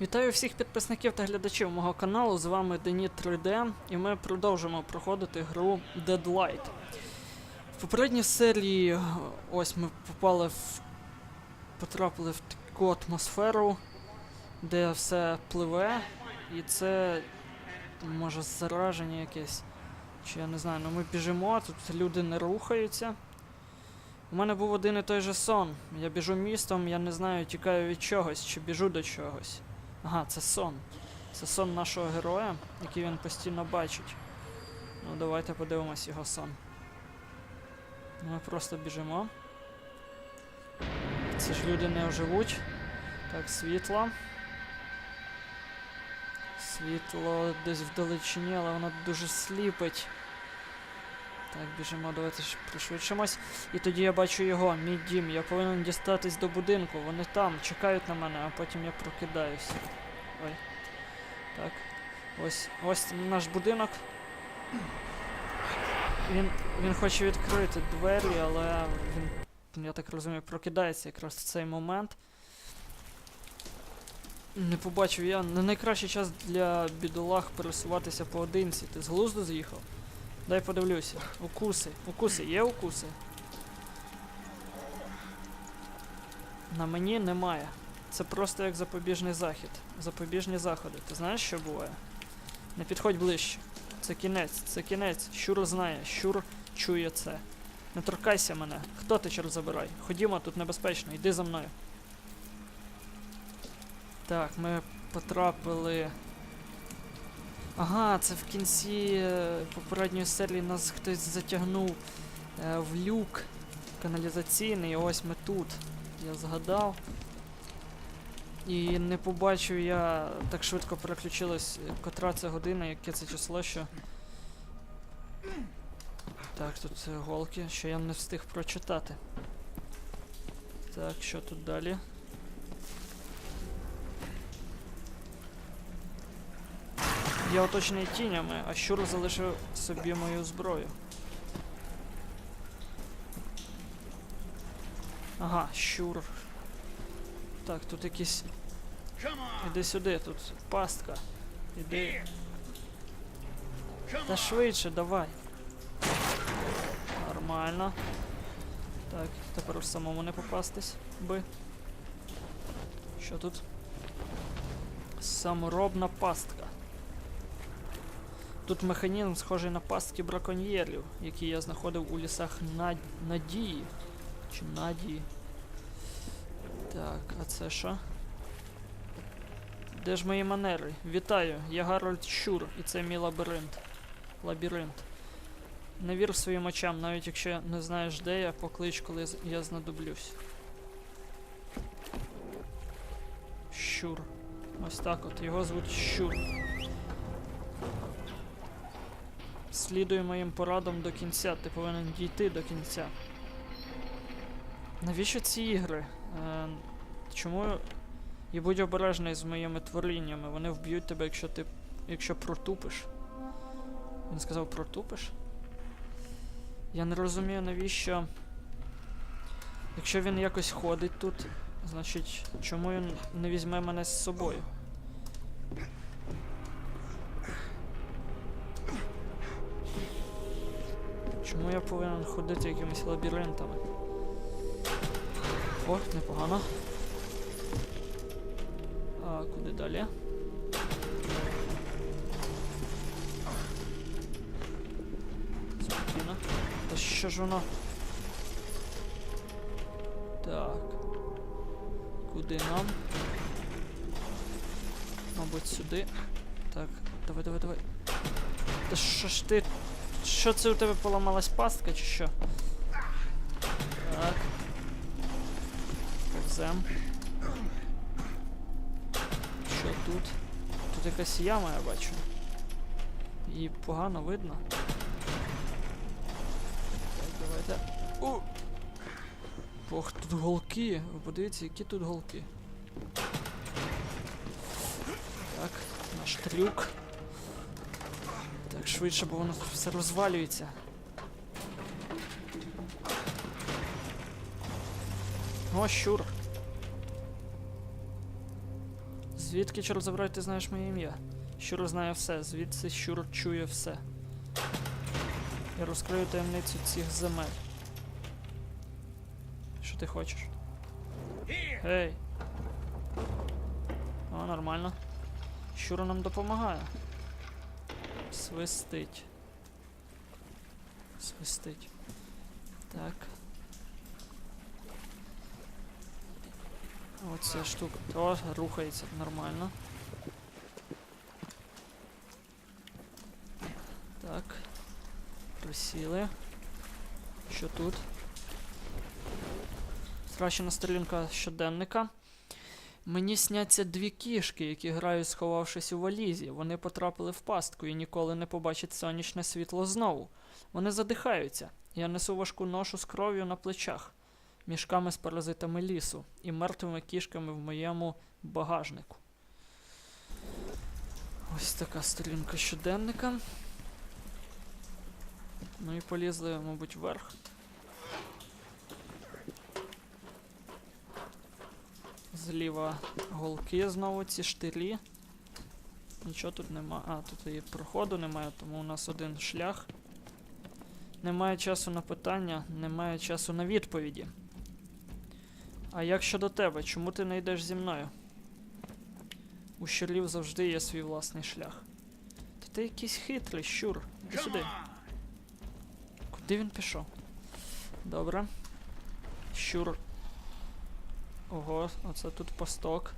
Вітаю всіх підписників та глядачів мого каналу. З вами Дені 3D, і ми продовжимо проходити гру Deadlight. В попередній серії ось ми попали в. потрапили в таку атмосферу, де все пливе, і це може зараження якесь. Чи я не знаю, ну ми біжимо, тут люди не рухаються. У мене був один і той же сон. Я біжу містом, я не знаю, тікаю від чогось чи біжу до чогось. Ага, це сон. Це сон нашого героя, який він постійно бачить. Ну, давайте подивимось його сон. Ми просто біжимо. Ці ж люди не оживуть. Так, світло. Світло десь вдалечині, але воно дуже сліпить. Так, біжимо, давайте пришвидшимось. І тоді я бачу його, мій дім. Я повинен дістатись до будинку. Вони там, чекають на мене, а потім я прокидаюсь. Ой. Так. Ось ось наш будинок. Він, він хоче відкрити двері, але він, я так розумію, прокидається якраз в цей момент. Не побачив я. Не найкращий час для бідолах пересуватися поодинці. Ти з глузду з'їхав? Дай подивлюся. Укуси. Укуси, є укуси? На мені немає. Це просто як запобіжний захід. Запобіжні заходи. Ти знаєш, що буває? Не підходь ближче. Це кінець, це кінець. Щур знає, щур чує це. Не торкайся мене. Хто ти чорт забирай? Ходімо, тут небезпечно, йди за мною. Так, ми потрапили. Ага, це в кінці е, попередньої серії нас хтось затягнув е, в люк каналізаційний, ось ми тут. Я згадав. І не побачив я так швидко переключилось, котра це година, яке це число, що. Так, тут голки, що я не встиг прочитати. Так, що тут далі? Я оточений тінями, а щур залишив собі мою зброю. Ага, щур. Так, тут якісь. Іди сюди, тут пастка. Іди. Та швидше, давай. Нормально. Так, тепер уж самому не попастись би. Що тут? Саморобна пастка. Тут механізм схожий на пастки браконьєрів, які я знаходив у лісах Над... Надії. Чи Надії. Так, а це що? Де ж мої манери? Вітаю, я Гарольд Щур, і це мій лабіринт. Лабіринт. Не вір своїм очам, навіть якщо не знаєш де я, поклич, коли я знадоблюсь. Щур. Ось так от, його звуть Щур. Слідуй моїм порадам до кінця, ти повинен дійти до кінця. Навіщо ці ігри? Е, чому. І будь обережний з моїми творіннями, вони вб'ють тебе, якщо ти. якщо протупиш. Він сказав протупиш? Я не розумію, навіщо. Якщо він якось ходить тут, значить, чому він не візьме мене з собою? Чому я повинен ходити якимись лабіринтами? О, непогано. А куди далі? Спокійно. Та що ж воно? Так. Куди нам? Мабуть, сюди. Так, давай, давай, давай. Та що ж ти? Що це у тебе поламалась пастка чи що? Так. Повзем. Що тут? Тут якась яма, я бачу. Її погано видно. Так, давайте. У! Ох, тут голки. Ви подивіться, які тут голки. Так, наш трюк. Так, швидше, бо воно все розвалюється. О, щур. Звідки, чорт забирай, ти знаєш моє ім'я? Щур знає все, звідси щур чує все. Я розкрию таємницю цих земель. Що ти хочеш? Гей! О, нормально. Щур нам допомагає. Свистить. Свистить. Так. Оця штука. О, рухається нормально. Так. Присіли. Що тут? Страчена сторінка щоденника. Мені сняться дві кішки, які грають, сховавшись у валізі. Вони потрапили в пастку і ніколи не побачать сонячне світло знову. Вони задихаються. Я несу важку ношу з кров'ю на плечах, мішками з паразитами лісу і мертвими кішками в моєму багажнику. Ось така сторінка щоденника. Ну і полізли, мабуть, вверх. Зліва голки знову ці штирі. Нічого тут нема. А, тут і проходу немає, тому у нас один шлях. Немає часу на питання, немає часу на відповіді. А як щодо тебе, чому ти не йдеш зі мною? У щурлів завжди є свій власний шлях. Та ти якийсь хитрий, щур. Іди сюди. Куди він пішов? Добре. Щур. Ого, оце тут посток.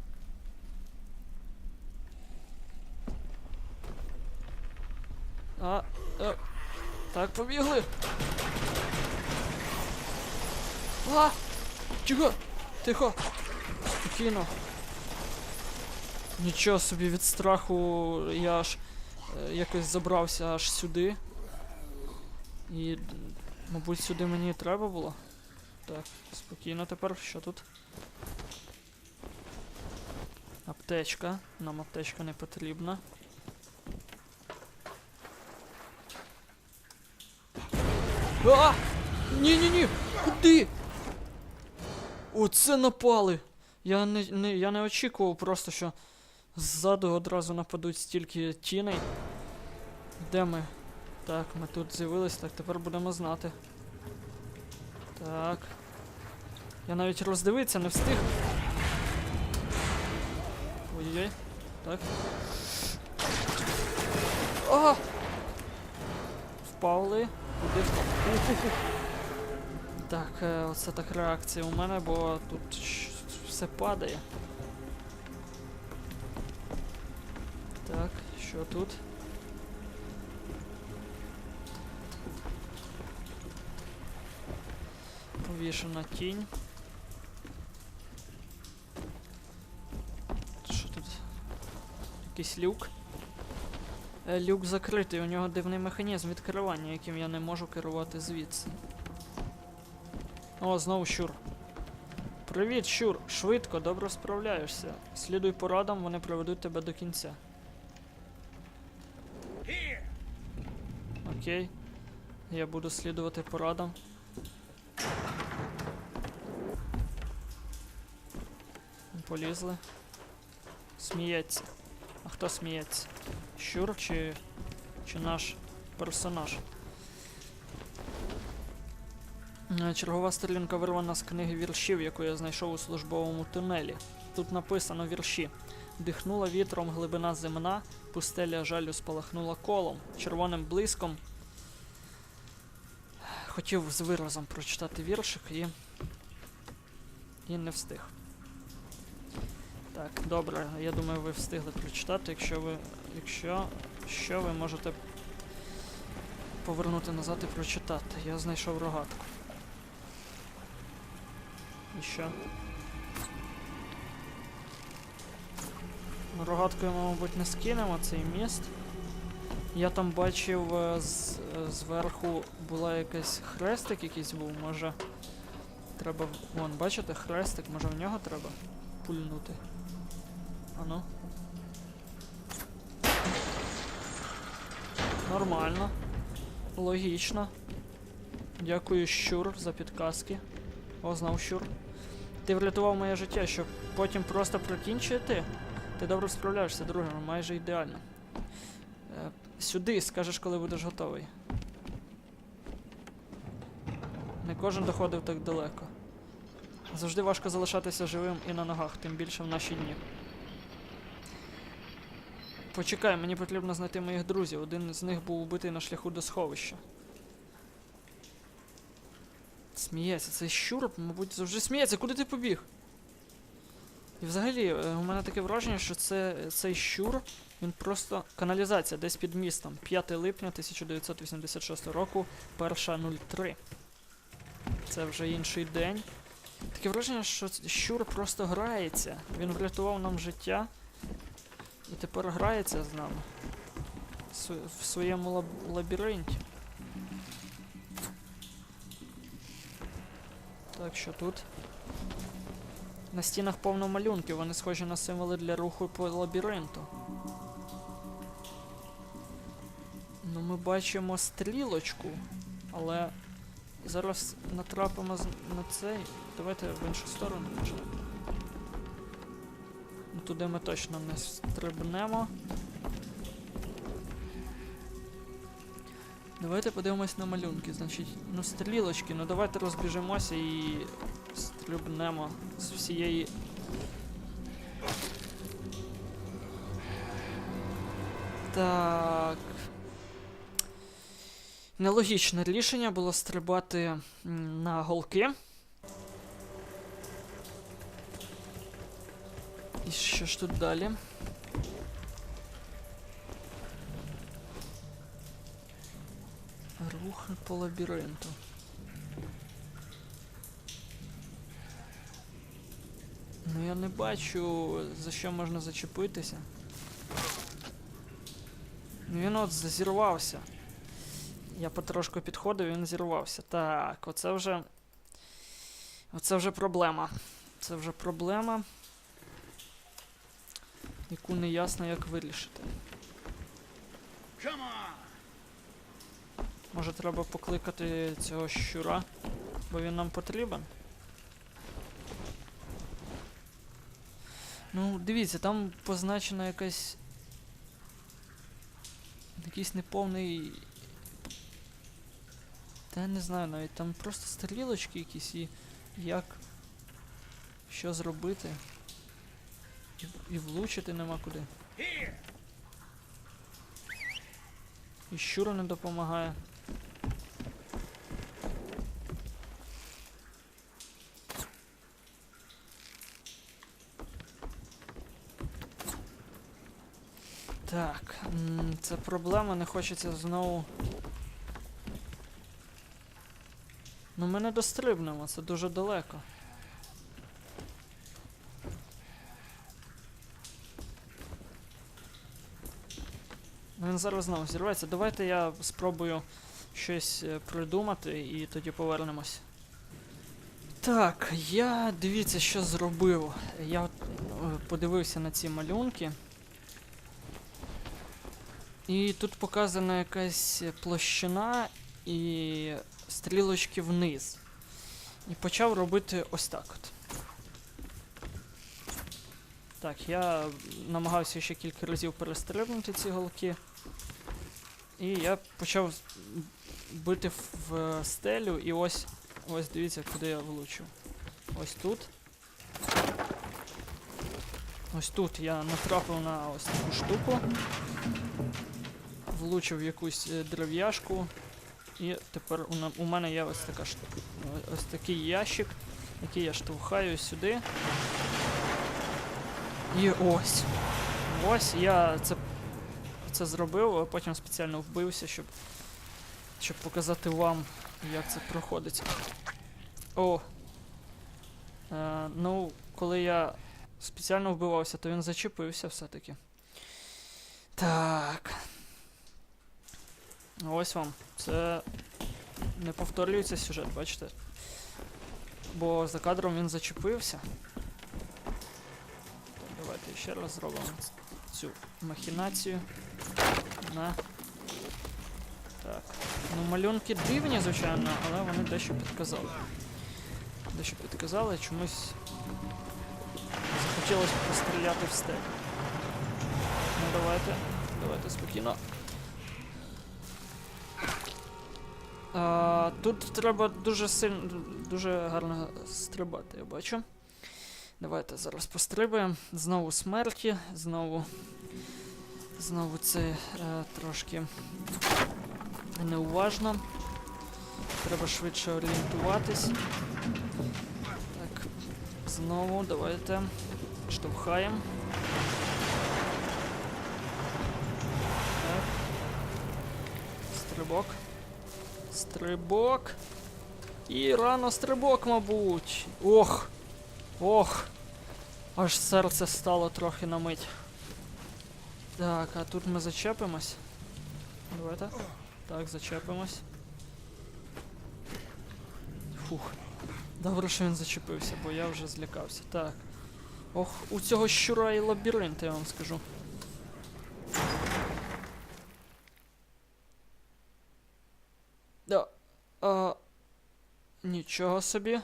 А, а, так, побігли. А! Чого? Тихо. Спокійно. Нічого собі від страху я аж е, якось забрався аж сюди. І, мабуть, сюди мені треба було. Так, спокійно тепер, що тут? Аптечка. Нам аптечка не потрібна. А! Ні-ні-ні! Куди? Оце напали! Я не, не, я не очікував просто, що ззаду одразу нападуть стільки тіней. Де ми? Так, ми тут з'явились, так тепер будемо знати. Так. Я навіть роздивитися не встиг. Ой-ой-ой. Так. А! Впали. Куди. Так, е, оце так реакція у мене, бо тут все падає. Так, що тут? Повішена тінь. Якийсь люк. Е, люк закритий, у нього дивний механізм відкривання, яким я не можу керувати звідси. О, знову щур. Привіт, щур! Швидко, добре справляєшся. Слідуй порадам, вони приведуть тебе до кінця. Окей. Я буду слідувати порадам. Полізли. Сміється. А хто сміється? Щур чи. чи наш персонаж? Е, Чергова сторінка вирвана з книги віршів, яку я знайшов у службовому тунелі. Тут написано вірші. Дихнула вітром глибина земна, пустеля жалю спалахнула колом, червоним блиском. Хотів з виразом прочитати віршик і. і не встиг. Так, добре, я думаю, ви встигли прочитати. Якщо ви. Якщо що ви можете повернути назад і прочитати. Я знайшов рогатку. І що? Рогаткою мабуть, не скинемо цей міст. Я там бачив е, з, е, зверху була якась хрестик якийсь був, може. Треба. Вон, бачите, хрестик, може в нього треба пульнути. Ану. Нормально. Логічно. Дякую, щур, за підказки. О, знав щур. Ти врятував моє життя, щоб потім просто прикінчити? Ти добре справляєшся, друже, майже ідеально. Е, сюди скажеш, коли будеш готовий. Не кожен доходив так далеко. Завжди важко залишатися живим і на ногах, тим більше в наші дні. Почекай, мені потрібно знайти моїх друзів. Один з них був убитий на шляху до сховища. Сміється, цей щур, мабуть, завжди сміється. Куди ти побіг? І взагалі, е, у мене таке враження, що це, цей щур, він просто каналізація десь під містом. 5 липня 1986 року, 1.03. Це вже інший день. Таке враження, що щур просто грається. Він врятував нам життя. І тепер грається з нами. В своєму лаб- лабіринті. Так, що тут? На стінах повно малюнків, вони схожі на символи для руху по лабіринту. Ну, ми бачимо стрілочку, але зараз натрапимо на цей. Давайте в іншу сторону може. Туди ми точно не стрибнемо. Давайте подивимось на малюнки. Значить, ну стрілочки, ну давайте розбіжимося і стрибнемо з всієї. Так. Нелогічне рішення було стрибати на голки. І що ж тут далі? Рух по лабіринту. Ну я не бачу, за що можна зачепитися. Ну він от зазірвався. Я потрошку підходив, він зірвався. Так, оце вже. Оце вже проблема. Це вже проблема, яку не ясно як вирішити. Може треба покликати цього щура, бо він нам потрібен. Ну, дивіться, там позначена якась. Якийсь неповний. Та я не знаю навіть, там просто стрілочки якісь і як. Що зробити? І, влучити нема куди. І щура не допомагає. Так, це проблема, не хочеться знову. Ну ми не дострибнемо, це дуже далеко. Він зараз знову зірветься. Давайте я спробую щось е, придумати і тоді повернемось. Так, я дивіться, що зробив. Я е, подивився на ці малюнки. І тут показана якась площина і стрілочки вниз. І почав робити ось так от. Так, я намагався ще кілька разів перестрибнути ці голки. І я почав бити в, стелю, і ось ось дивіться, куди я влучив. Ось тут. Ось тут я натрапив на ось таку штуку. Влучив якусь е, дерев'яшку. І тепер у, мене є ось така штука. Ось такий ящик, який я штовхаю сюди. І ось. Ось я це, це зробив, а потім спеціально вбився, щоб, щоб показати вам, як це проходить. О. Е, ну, коли я спеціально вбивався, то він зачепився все-таки. Так. Ось вам. Це не повторюється сюжет, бачите? Бо за кадром він зачепився. Так, давайте ще раз зробимо цю махінацію. На. Так. Ну, малюнки дивні, звичайно, але вони дещо підказали. Дещо підказали, чомусь захотілося постріляти в стелю. давайте. Давайте спокійно. А, тут треба дуже сильно, дуже гарно стрибати, я бачу. Давайте зараз пострибаємо. Знову смерті, знову. Знову це е, трошки неуважно. Треба швидше орієнтуватись. Так, знову давайте штовхаємо. Так. Стрибок. Стрибок. І рано стрибок, мабуть. Ох! Ох! Аж серце стало трохи на мить. Так, а тут ми зачепимось. Давайте. Так, зачепимось. Фух. Добре, що він зачепився, бо я вже злякався. Так. Ох, у цього щура і лабіринт, я вам скажу. Да. А, нічого собі.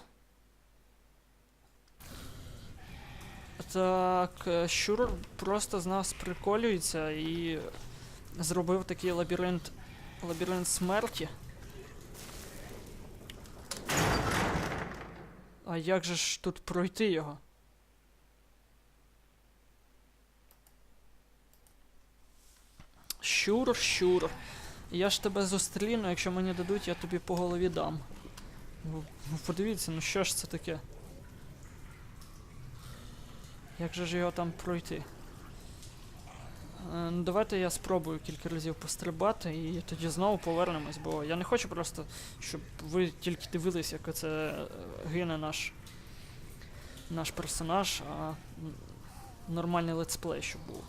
Так, щур просто з нас приколюється і зробив такий лабіринт. Лабіринт смерті. А як же ж тут пройти його? Щур, щур. Я ж тебе зустріну, якщо мені дадуть, я тобі по голові дам. Ну, ну подивіться, ну що ж це таке? Як же ж його там пройти? Е, ну, давайте я спробую кілька разів пострибати і тоді знову повернемось, бо я не хочу просто, щоб ви тільки дивились, як оце е, гине наш, наш персонаж, а нормальний летсплей, щоб був.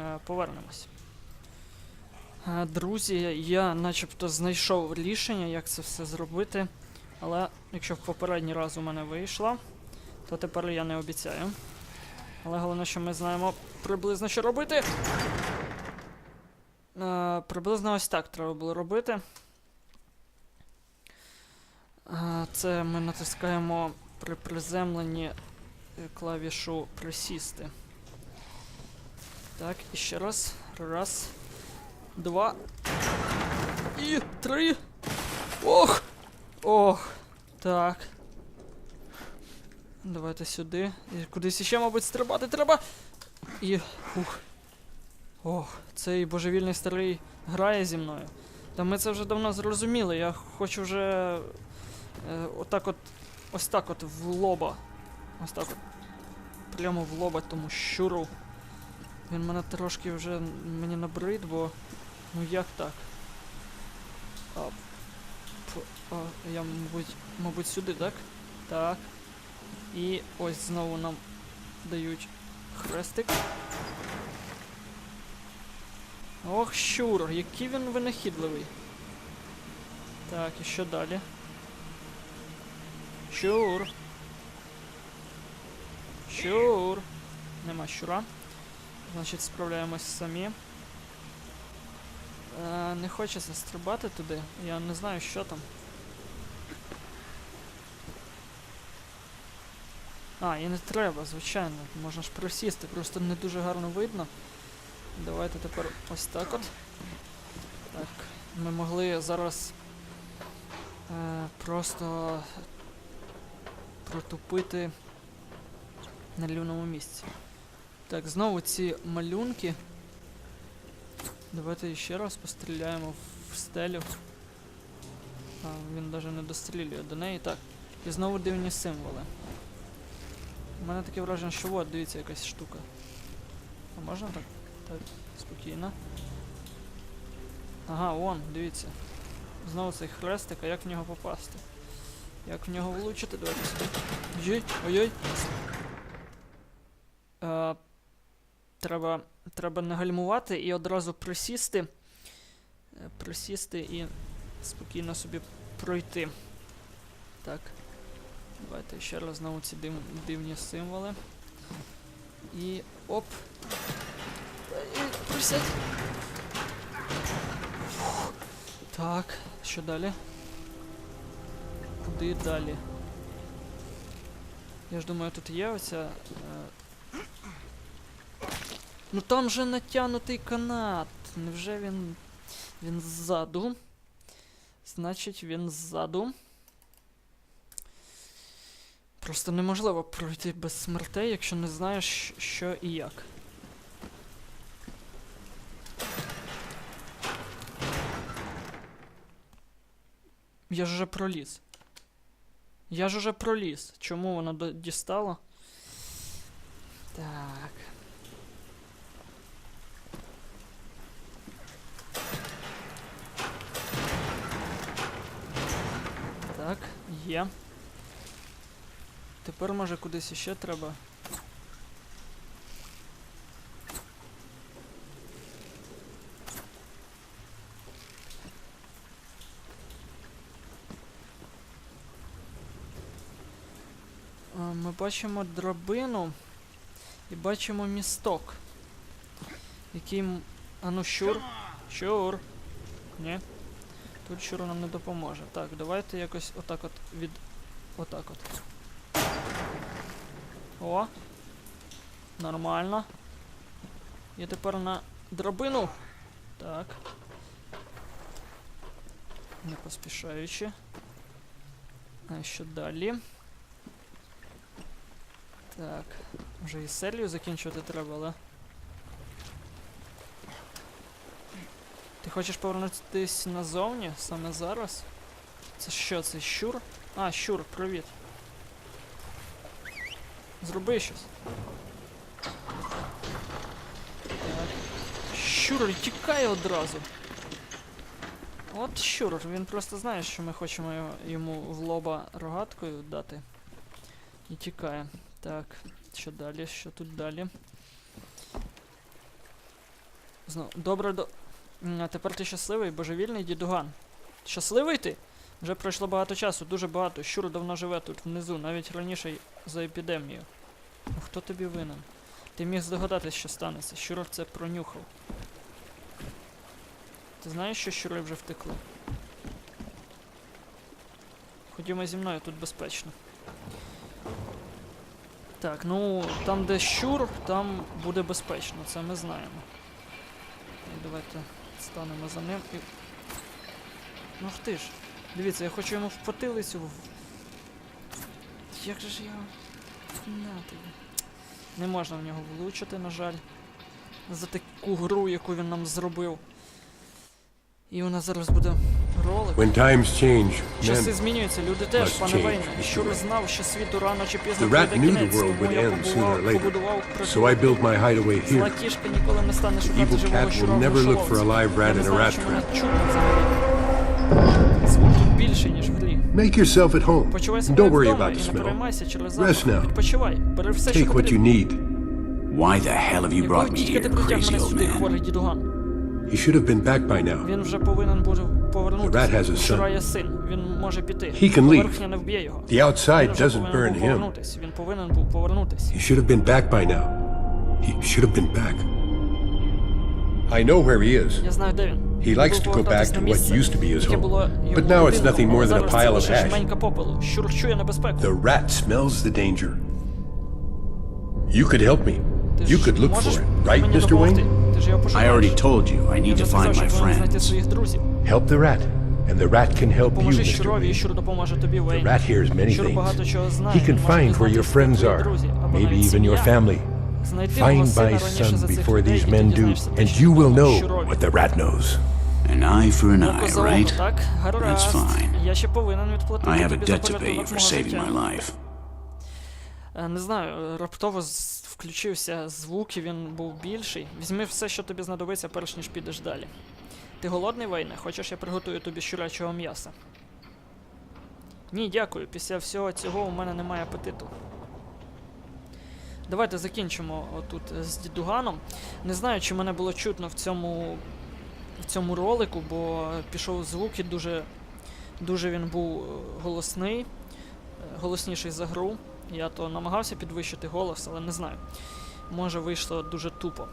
Е, повернемось. Друзі, я начебто знайшов рішення, як це все зробити. Але якщо в попередній раз у мене вийшло, то тепер я не обіцяю. Але головне, що ми знаємо приблизно, що робити. Е, приблизно ось так треба було робити. Е, це ми натискаємо при приземленні клавішу присісти. Так, і ще раз. Раз. Два. І три. Ох! Ох. Так. Давайте сюди. І кудись іще, мабуть, стрибати треба. І. Фух. Ох, цей божевільний старий грає зі мною. Та ми це вже давно зрозуміли. Я хочу вже. Е, отак от. Ось так от в лоба. Ось так от. Прямо в лоба тому щуру. Він мене трошки вже мені набрид, бо. Ну як так? А, п- а, я, мабуть, мабуть, сюди, так? Так. І ось знову нам дають хрестик. Ох, щур, який він винахідливий. Так, і що далі? Щур. Щур. Нема щура. Значить, справляємось самі. Е, не хочеться стрибати туди. Я не знаю, що там. А, і не треба, звичайно. Можна ж присісти, просто не дуже гарно видно. Давайте тепер ось так от. Так, ми могли зараз е, просто протупити на рівному місці. Так, знову ці малюнки. Давайте ще раз постріляємо в стелю. А, він навіть не дострілює до неї. Так. І знову дивні символи. У мене таке враження, що от, дивіться, якась штука. А можна так? Так, спокійно. Ага, вон, дивіться. Знову цей хрестик, а як в нього попасти? Як в нього влучити? Давайте сюди. Ой, ой-ой. Е, треба, треба не гальмувати і одразу присісти. Присісти і спокійно собі пройти. Так. Давайте ще раз знову ці див, дивні символи. І оп. Присядь. Так, що далі? Куди далі? Я ж думаю, тут є оця. Е... Ну там же натягнутий канат. Невже він. Він ззаду? Значить, він ззаду. Просто неможливо пройти без смертей, якщо не знаєш, що і як. Я ж уже проліз. Я ж уже проліз. Чому воно до- дістало? Так. Так, є. Тепер може кудись іще треба. Ми бачимо драбину і бачимо місток. Який. А ну щур. Щур. Ні. Тут щур нам не допоможе. Так, давайте якось отак от від. Отак от. О! Нормально. І тепер на драбину. Так. Не поспішаючи. А що далі? Так. Вже і серію закінчувати треба, але. Ти хочеш повернутися назовні саме зараз? Це що, це щур? А, щур, привіт. Зроби щось. Так. Тікає одразу. От щур, він просто знає, що ми хочемо йому в лоба рогаткою дати. І тікає. Так, що далі? Що тут далі? Знову. Добре до. А тепер ти щасливий, божевільний дідуган. Щасливий ти? Вже пройшло багато часу, дуже багато. Щур давно живе тут внизу, навіть раніше за епідемію. Ну хто тобі винен? Ти міг здогадатись, що станеться. Щур це пронюхав. Ти знаєш, що щури вже втекли? Ходімо зі мною, тут безпечно. Так, ну там, де щур, там буде безпечно, це ми знаємо. І давайте станемо за ним і. Ну ж ти ж. Дивіться, я хочу йому в потилицю. Як же ж його. На тобі. Не можна в нього влучити, на жаль. За таку гру, яку він нам зробив. І у нас зараз буде ролик. When times change, Часи змінюються, люди теж, пане Вейне. Щур знав, що світу рано чи пізно The rat прийде knew the кінець, world тому я end sooner or побував, later. побудував So I built my hideaway Зла кішка ніколи не стане шукати evil живого cat щура в never look for a мишоловці. live Я rat не a знаю, rat що мене trap. взагалі. Make yourself at home. Почувай And себе don't worry вдома about і the не smell. переймайся через Rest запах. now. Відпочивай, бери все, що Take what you потрібно. need. Why the hell have you Якого brought me тільки ти here, притяг crazy мене old сюди, man? хворий дідуган. He should have been back by now. Він вже повинен буде The rat повернутися. has a son. Щура є син, він може піти. He can leave. Поверхня не вб'є його. The outside Він вже doesn't повинен burn був him. повернутись. Він повинен був повернутись. He should have been back by now. He should have been back. I know where he is. Я знаю, де він. He likes Він to був go повертатись back на to what місце, used to be his яке home. було його But now it's будинком, nothing more але than a зараз це pile of лише ash. жменька попелу. Щур чує небезпеку. The rat smells the danger. You could help me. Ти You ж could look можеш for it, right, мені Mr. допомогти? Wayne? Ти ж його I пошукаєш. already told you I Я need вже to сказав, find що my повинен знайти friends. своїх друзів. Help the rat, and the rat can help you, Поможи Mr. щурові, і Wayne. щур допоможе тобі, Вейн. rat hears many Щур things. багато чого знає. He can він може find where your дізнатися, де friends твої are, друзі, або maybe навіть even your сім'я. family. Find my son before these men do, and you will know what the rat knows. An eye for an eye, right? так? Гаразд. fine. Я ще повинен відплатити I have a debt to pay you for saving my life. Е, Не знаю, раптово включився звук і він був більший. Візьми все, що тобі знадобиться, перш ніж підеш далі. Ти голодний, Вейне? Хочеш, я приготую тобі щурячого м'яса? Ні, дякую. Після всього цього у мене немає апетиту. Давайте закінчимо отут е, з дідуганом. Не знаю, чи мене було чутно в цьому, в цьому ролику, бо пішов звук і дуже, дуже він був е, голосний, е, голосніший за гру. Я то намагався підвищити голос, але не знаю. Може вийшло дуже тупо.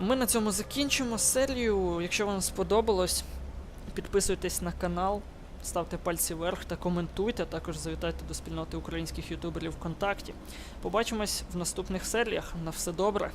Ми на цьому закінчимо серію. Якщо вам сподобалось, підписуйтесь на канал, ставте пальці вверх та коментуйте. Також завітайте до спільноти українських ютуберів ВКонтакті. Побачимось в наступних серіях. На все добре.